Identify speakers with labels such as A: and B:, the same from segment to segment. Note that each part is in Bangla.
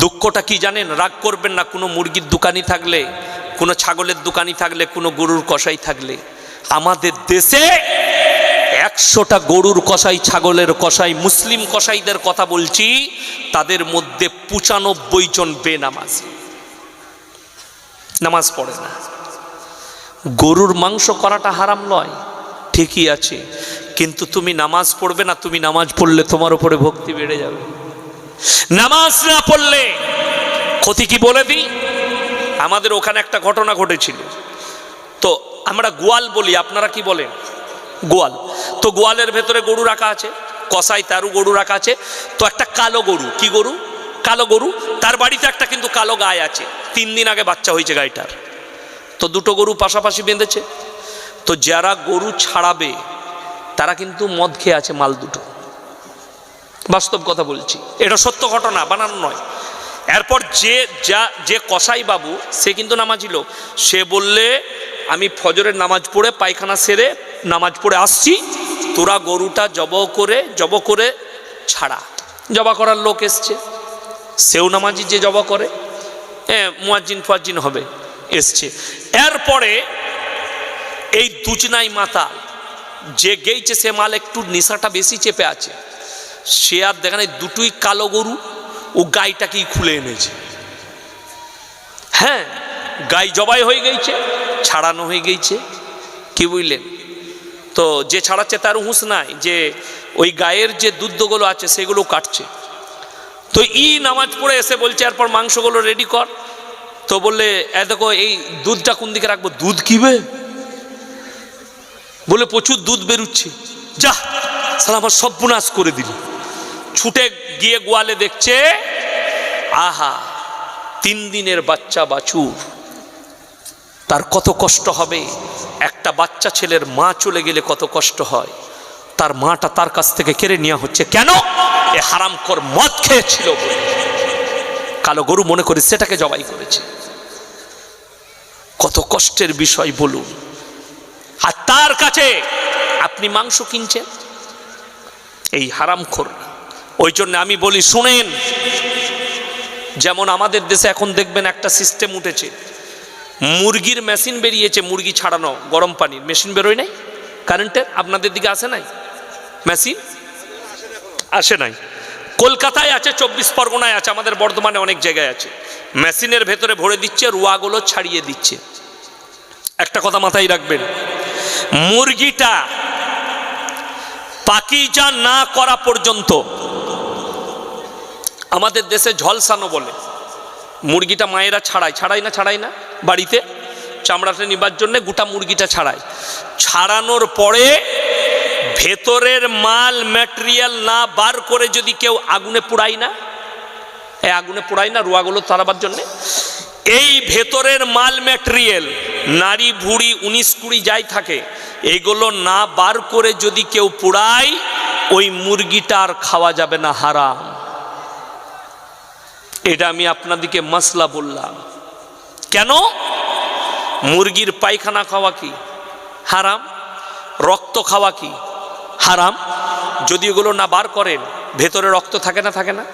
A: দুঃখটা কি জানেন? রাগ করবেন না, কোনো মুরগির দোকানি থাকলে, কোনো ছাগলের দোকানি থাকলে, কোনো গরুর কষাই থাকলে। আমাদের দেশে একশোটা গরুর কষাই ছাগলের কষাই মুসলিম কষাইদের কথা বলছি, তাদের মধ্যে পঁচানব্বই জন বেনামাজ। নামাজ পড়ে না। গরুর মাংস করাটা হারাম নয়, ঠিকই আছে। কিন্তু তুমি নামাজ পড়বে না, তুমি নামাজ পড়লে তোমার উপরে ভক্তি বেড়ে যাবে। নামাজ না পড়লে ক্ষতি কি বলে দিই? আমাদের ওখানে একটা ঘটনা ঘটেছিল। তো আমরা গোয়াল বলি, আপনারা কি বলেন? গোয়াল। তো গোয়ালের ভেতরে গরু রাখা আছে, কসাই তারু গরু রাখা আছে। তো একটা কালো গরু, কি গরু? কালো গরু। তার বাড়িতে একটা কিন্তু কালো গায়ে আছে। তিন দিন আগে বাচ্চা হয়েছে গাইটার। তো দুটো গরু পাশাপাশি বেঁধেছে। তো যারা গরু ছাড়াবে, তারা কিন্তু মদ খেয়ে আছে মাল দুটো। বাস্তব কথা বলছি। এটা সত্য ঘটনা, বানানো নয়। এরপর যে, যা, যে কসাই বাবু, সে কিন্তু নামাজি লোক। সে বললে, আমি ফজরের নামাজ পড়ে পায়খানা সেরে নামাজ পড়ে আসছি। তোরা গরুটা জব করে জব করে ছাড়া। জবা করার লোক এসছে। সেও নামাজি যে জবা করে। হ্যাঁ মুয়াজ্জিন ফুয়াজ্জিন হবে, এসছে। এরপরে এই দুচনাই মাতা যে গেইছে, সে মাল একটু নেশাটা বেশি চেপে আছে। সে আর দেখেন এই দুটোই কালো গরু, ও গাইটাকেই খুলে এনেছে। হ্যাঁ গাই জবাই হয়ে গেছে, ছাড়ানো হয়ে গেছে। কি বুঝলেন? তো যে ছাড়াচ্ছে তার হুঁশ নাই যে ওই গায়ের যে দুধগুলো আছে সেগুলো কাটছে। তো ই নামাজ পড়ে এসে বলছে এরপর মাংসগুলো রেডি কর। তো বললে, এ দেখো, এই দুধটা কোন দিকে রাখব? দুধ কিবে বলে, প্রচুর দুধ বেরুচ্ছে। যা, সালা আমার সর্বনাশ করে দিল। ছুটে গিয়ে গোয়ালে দেখছে, আহা, তিন দিনের বাচ্চা বাছুর। তার কত কষ্ট হবে? একটা বাচ্চা ছেলের মা চলে গেলে কত কষ্ট হয়? তার মাটা তার কাছ থেকে কেড়ে নেওয়া হচ্ছে। কেন? এ হারামকর মদ খেয়েছিল কালো গরু মনে করে সেটাকে জবাই করেছে। কত কষ্টের বিষয় বলুন। আর তার কাছে আপনি মাংস কিনছেন? এই হারামখোর ওই জন্য আমি বলি, শুনেন। যেমন আমাদের দেশে এখন দেখবেন একটা সিস্টেম উঠেছে। মুরগির মেশিন বেরিয়েছে, মুরগি ছাড়ানো, গরম পানির মেশিন বেরোয় নাই? কারেন্টের আপনাদের দিকে আসে নাই? মেশিন আসে নাই। কলকাতায় আছে, চব্বিশ পরগনায় আছে, আমাদের বর্ধমানে অনেক জায়গায় আছে। মেশিনের ভেতরে ভরে দিচ্ছে, রুয়াগুলো ছাড়িয়ে দিচ্ছে। একটা কথা মাথায় রাখবেন, মুরগিটা পাকিজা না করা পর্যন্ত আমাদের দেশে ঝলসানো বলে। মুরগিটা মায়েরা ছাড়ায়। ছাড়াই না ছাড়াই না? বাড়িতে? চামড়াটা নিবার জন্য গোটা মুরগিটা ছাড়ায়। ছাড়ানোর পরে ভেতরের মাল ম্যাটেরিয়াল না বার করে যদি কেউ আগুনে পুড়াই না? এই আগুনে পোড়াই না, রুয়াগুলো তাড়াবার জন্যে? এই ভেতরের মাল ম্যাটেরিয়াল নারী ভুড়ি উনিশ কুড়ি যাই থাকে, এগুলো না বার করে যদি কেউ পোড়ায়, ওই মুরগিটা আর খাওয়া যাবে না, হারাম। এটা আমি আপনাদিকে মাসলা বললাম। কেন? মুরগির পায়খানা খাওয়া কি? হারাম? রক্ত খাওয়া কি? হারাম? যদি ওগুলো না বার করেন, ভেতরে রক্ত থাকে না থাকে না?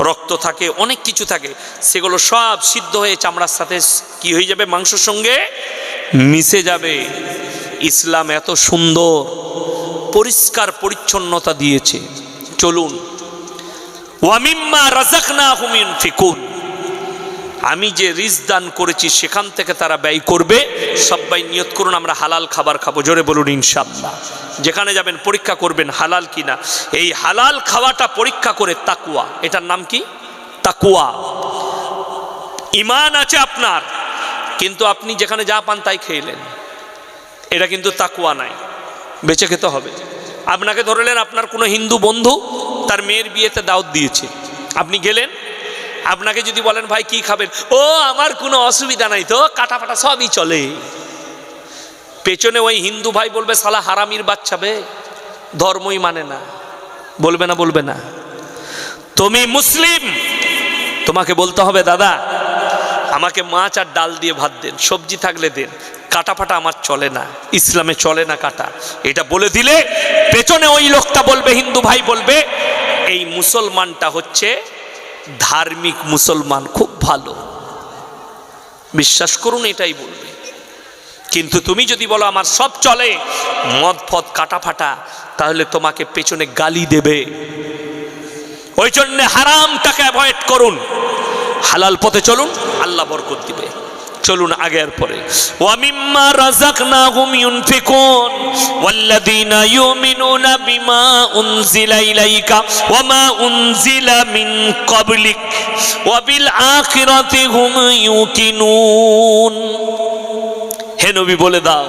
A: রক্ত থাকে, অনেক কিছু থাকে। সেগুলো সব সিদ্ধ হয়ে চামড়ার সাথে কি হয়ে যাবে? মাংসর সঙ্গে মিশে যাবে। ইসলাম এত সুন্দর, পরিষ্কার পরিচ্ছন্নতা দিয়েছে। চলুন। আমি যে রিজ দান করেছি, সেখান থেকে তারা ব্যয় করবে। সবাই নিয়ত করুন, আমরা হালাল খাবার খাব। জোরে বলুন ইনশাল্লাহ যেখানে যাবেন, পরীক্ষা করবেন, হালাল কিনা। এই হালাল খাওয়াটা পরীক্ষা করে তাকুয়া এটার নাম কি? তাকুয়া ইমান আছে আপনার, কিন্তু আপনি যেখানে যা পান তাই খেয়েলেন এটা কিন্তু তাকুয়া নাই। বেঁচে খেতে হবে। আপনাকে ধরলেন আপনার কোনো হিন্দু বন্ধু তার মেয়ের বিয়েতে দাওয়াত দিয়েছে। আপনি গেলেন? আপনাকে যদি বলেন, ভাই, কি খাবেন? ও, আমার কোনো অসুবিধা নাই তো কাটা ফাটা সবই চলে। পেছনে ওই হিন্দু ভাই বলবে, সালা হারামির বাচ্চা বে, ধর্মই মানে না। বলবে না বলবে না। তুমি মুসলিম? তোমাকে বলতে হবে, দাদা, আমাকে মাছ আর ডাল দিয়ে ভাত দেন, সবজি থাকলে দেন কাটা ফাটা আমার চলে না, ইসলামে চলে না কাটা। এটা বলে দিলে পেছনে ওই লোকটা বলবে, হিন্দু ভাই বলবে এই মুসলমানটা হচ্ছে ধার্মিক মুসলমান, খুব ভালো। বিশ্বাস করুন, এটাই বলবে। কিন্তু তুমি যদি বলো, আমার সব চলে, মদ ফদ কাটা ফাটা, তাহলে তোমাকে পেছনে গালি দেবে। ওই জন্য হারামটাকে অ্যাভয়েড করুন। হালাল পথে চলুন, আল্লাহ বরকত দিবে। চলুন আগে আর পরে ওয়ামিম্মা রাযাকনাহুম ইউনফিকুন, ওয়াল্লাযীনা ইউমিনুনা বিমা উনজিলা ইলাইকা ওয়ামা উনজিলা মিন ক্বাবলিক, ওয়া বিল আখিরাতি হুম ইউকিনুন। হে নবী বলে দাও,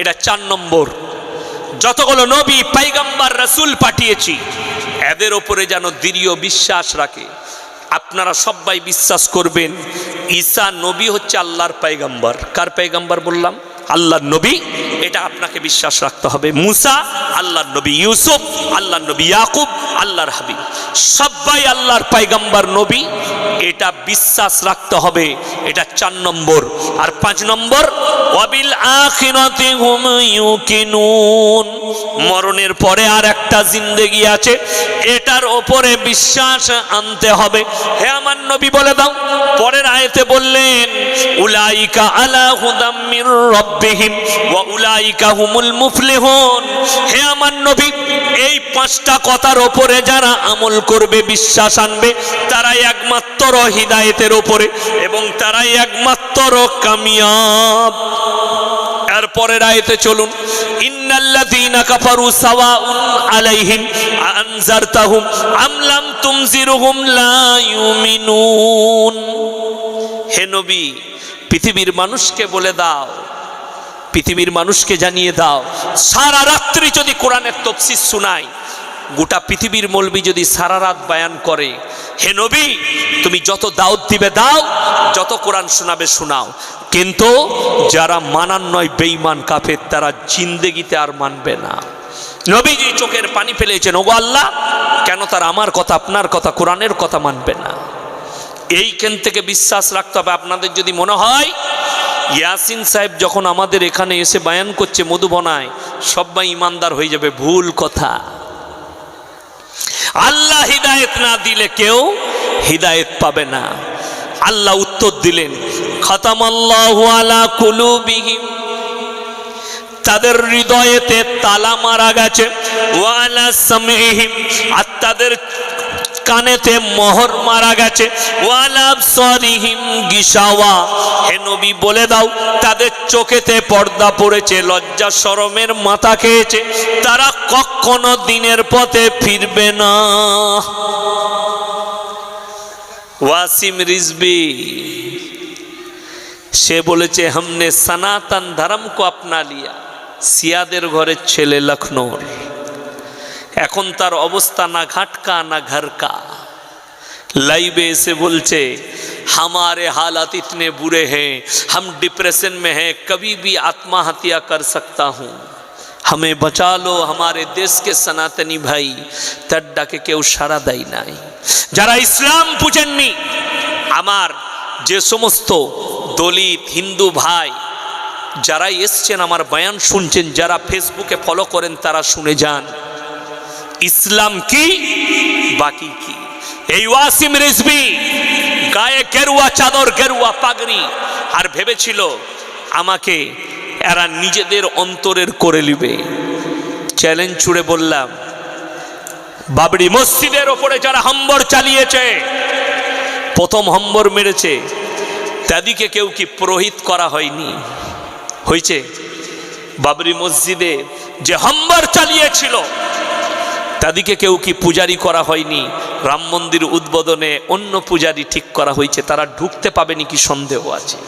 A: এটা চার নম্বর। যতগুলো নবী, পাইগাম্বার, রাসূল পাঠিয়েছি, এদের ওপরে যেন দৃঢ় বিশ্বাস রাখে। আপনারা সবাই বিশ্বাস করবেন ঈসা নবী হচ্ছে আল্লাহর পাইগাম্বার কার পাইগাম্বার বললাম? আল্লাহর নবী। এটা আপনাকে বিশ্বাস রাখতে হবে। মুসা, আল্লাহর নবী ইউসুফ, আল্লাহর নবী ইয়াকুব, আল্লাহর হাবিব। সবাই আল্লাহর পাইগাম্বার নবী। এটা বিশ্বাস রাখতে হবে। এটা চার নম্বর। আর পাঁচ নম্বর, ওয়াবিল আখিরাতি হুম ইউকিনুন। মরণের পরে আর একটা জিন্দেগি আছে। এটার ওপরে বিশ্বাস আনতে হবে। হে আমার নবী বলে দাও, পরের আয়তে বললেন, উলাইকা আলা হুদাম মির রব্বিহিম ওয়া উলাইকা হুমুল মুফলিহুন। হে আমার নবী, এই পাঁচটা কথার ওপরে যারা আমল করবে, বিশ্বাস আনবে, তারাই একমাত্র হিদায়েতের ওপরে এবং তারাই একমাত্র কামিয়াব। এরপরের আয়তে চলুন পৃথিবীর মানুষকে বলে দাও, পৃথিবীর মানুষকে জানিয়ে দাও, সারা রাত্রি যদি কোরআনের তফসির শোনায়, গোটা পৃথিবীর মলবি যদি সারা রাত বায়ান করে, হে নবী, তুমি যত দাওয়াত দিবে দাও, যত কোরআন শোনাবে শোনাও। কিন্তু যারা মানান নয় বেঈমান কাফের, তারা জিন্দেগিতে আর মানবে না। নবীজি চোখের পানি ফেলেছেন, ওগো আল্লাহ, কেন তার আমার কথা, আপনার কথা, কোরআনের কথা মানবে না? এইখান থেকে বিশ্বাস রাখতে হবে। আপনাদের যদি মনে হয়, ইয়াসিন সাহেব যখন আমাদের এখানে এসে বায়ান করছে মধুবনায় সবাই ইমানদার হয়ে যাবে, ভুল কথা। আল্লাহ হিদায়েত না দিলে কেউ হিদায়েত পাবে না। আল্লাহ উত্তর দিলেন, খতামাল্লাহু আলা কুলুবিহিম। তাদের হৃদয়েতে তালা মারা গেছে। ওয়ালা আর তাদের কানেতে মোহর মারা গেছে। ওয়ালাব সরিহিম গিসাওয়া। হে বলে দাও, তাদের চোখেতে পর্দা পড়েছে, লজ্জা শরমের মাথা খেয়েছে। তারা কখনো দিনের পথে ফিরবে না। ওয়াসিম রিজবি সে বলেছে हमने सनातन धर्म को अपना लिया সিয়াদের ঘরের ছেলে লখনৌর এখন তার অবস্থা না ঘাটকা না ঘরকা লাইভে এসে বলছে हमारे हालात इतने बुरे हैं हम डिप्रेशन में हैं कभी भी आत्महत्या कर सकता हूँ हमें बचा लो हमारे देश के सनातनी भाई তার ডাকে কেউ সাড়া দেয় নাই যারা ইসলাম বুঝেননি আমার যে সমস্ত দলিত হিন্দু ভাই যারা এসছেন আমার বয়ান শুনছেন যারা ফেসবুকে ফলো করেন তারা শুনে যান ইসলাম কি বাকি কি এই ওয়াসিম রিজবি গায়ে গেরুয়া চাদর গেরুয়া পাগড়ি আর ভেবেছিল আমাকে এরা নিজেদের অন্তরের করে নিবে। চ্যালেঞ্জ ছুড়ে বললাম, বাবরি মসজিদের ওপরে যারা হম্বর চালিয়েছে, প্রথম হম্বর মেরেছে তাদিকে কেউ কি পুরোহিত করা হয়নি? হয়েছে? বাবরি মসজিদে যে হম্বর চালিয়েছিল তাদিকে কেউ কি পূজারি করা হয়নি? রাম মন্দির উদ্বোধনে অন্য পূজারি ঠিক করা হয়েছে, তারা ঢুকতে পাবেনি কি সন্দেহ আছে?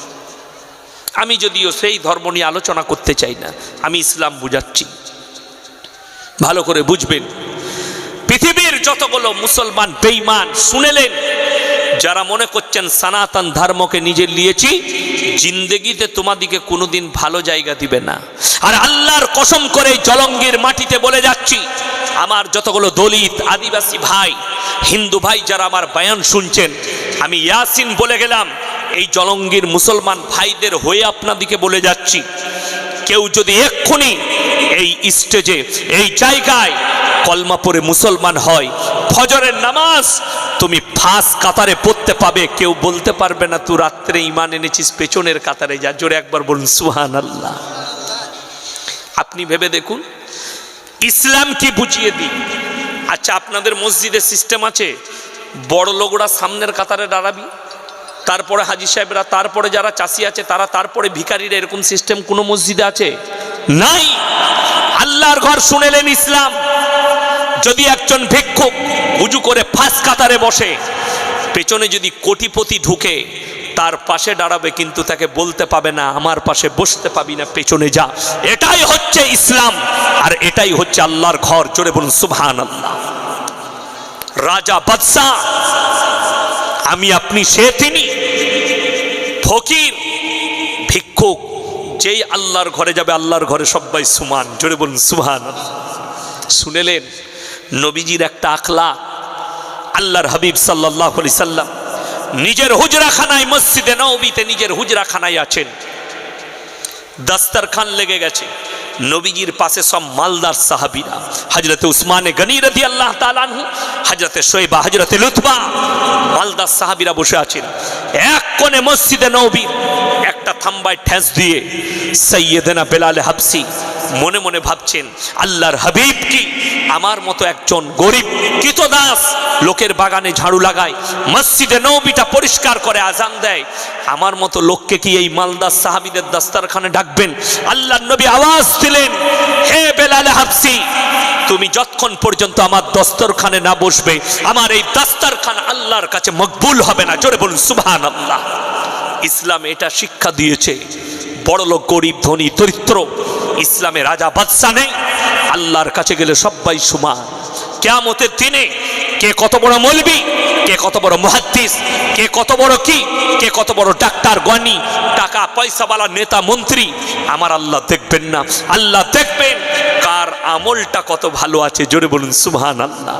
A: আমি যদিও সেই ধর্ম নিয়ে আলোচনা করতে চাই না, আমি ইসলাম বুঝাচ্ছি। ভালো করে বুঝবেন। পৃথিবীর যতগুলো মুসলমান বেইমান শুনেলেন, যারা মনে করছেন সনাতন ধর্মকে নিজে নিয়েছি, জিন্দেগিতে তোমাদিকে কোনোদিন ভালো জায়গা দিবে না। আর আল্লাহর কসম করে জলঙ্গির মাটিতে বলে যাচ্ছি, আমার যতগুলো দলিত আদিবাসী ভাই, হিন্দু ভাই যারা আমার বয়ান শুনছেন, আমি ইয়াসিন বলে গেলাম এই জলঙ্গির মুসলমান ভাইদের হয়ে আপনাদিকে বলে যাচ্ছি, কেউ যদি এক্ষুনি এই স্টেজে, এই জায়গায় কলমা পরে মুসলমান হয়, ফজরের নামাজ তুমি ফাঁস কাতারে পড়তে পাবে, কেউ বলতে পারবে না তুই রাত্রে ইমান এনেছিস, পেছনের কাতারে যা। জোরে একবার বলুন সুহান আল্লাহ আপনি ভেবে দেখুন, ইসলাম কি বুঝিয়ে দিই? আচ্ছা আপনাদের মসজিদের সিস্টেম আছে বড় লোকরা সামনের কাতারে দাঁড়াবি? তারপরে হাজি সাহেবরা, তারপরে যারা চাষি আছে, তারা তারপরে ভিখারিরা, এরকম সিস্টেম কোনো মসজিদে আছে? নাই। আল্লাহর ঘর শুনেলেন ইসলাম। যদি একজন ভিক্ষুক উজু করে ফাঁস কাতারে বসে, পেছনে যদি কোটিপতি ঢুকে, তার পাশে দাঁড়াবে কিন্তু তাকে বলতে পাবে না, আমার পাশে বসতে পাবি না, পেছনে যা। এটাই হচ্ছে ইসলাম। আর এটাই হচ্ছে আল্লাহর ঘর। জোরে বলুন সুবহান আল্লাহ রাজা বাদশাহ, আমি আপনি সে তিনি। ফকির, ভিক্ষুক, যেই আল্লাহর ঘরে যাবে আল্লাহর ঘরে সবাই সুমান। জোরে বলুন আল্লাহ। শুনেলেন নবীজির একটা আখলা, আল্লাহর হাবিব সাল্লাহ আলি সাল্লাম নিজের হুজরাখানায় মসজিদে নবীতে নিজের হুজরাখানায় আছেন। দাস্তারখান লেগে গেছে। নবীজির পাশে সব মালদার সাহাবিরা হজরতে উসমানে গনি আল্লাহ তালানহু হজরতে শোয়েবা হজরতে লুৎবা মালদার সাহাবিরা বসে আছেন। এক কোণে মসজিদে নবী থাম্বায় ঠেস দিয়ে সৈয়দেনা বেলালে হাবসি মনে মনে ভাবছেন, আল্লাহর হাবিব কি? আমার মতো একজন গরিব কৃতদাস লোকের বাগানে ঝাড়ু লাগায়, মসজিদে নবীটা পরিষ্কার করে আজান দেয়। আমার মতো লোককে কি এই মালদার সাহাবিদের দাস্তারখানে ডাকবেন? আল্লাহ নবী আওয়াজ দিলেন, হে বেলালে হাবসি, তুমি যতক্ষণ পর্যন্ত আমার দস্তরখানে না বসবে, আমার এই দাস্তারখান আল্লাহর কাছে মকবুল হবে না। জোরে বলুন সুবহান আল্লাহ ইসলাম এটা শিক্ষা দিয়েছে। বড় লোক গরিব, ধনী, দরিদ্র, ইসলামে রাজা বাদশা নেই। আল্লাহর কাছে গেলে সবাই সমান। কেয়ামতের দিনে কে কত বড় মলবি, কে কত বড় মুহাদ্দিস, কে কত বড় কি, কে কত বড় ডাক্তার গনি টাকা পয়সাওয়ালা নেতা, মন্ত্রী, আমার আল্লাহ দেখবেন না। আল্লাহ দেখবেন কার আমলটা কত ভালো আছে, জোরে বলুন সুবহান আল্লাহ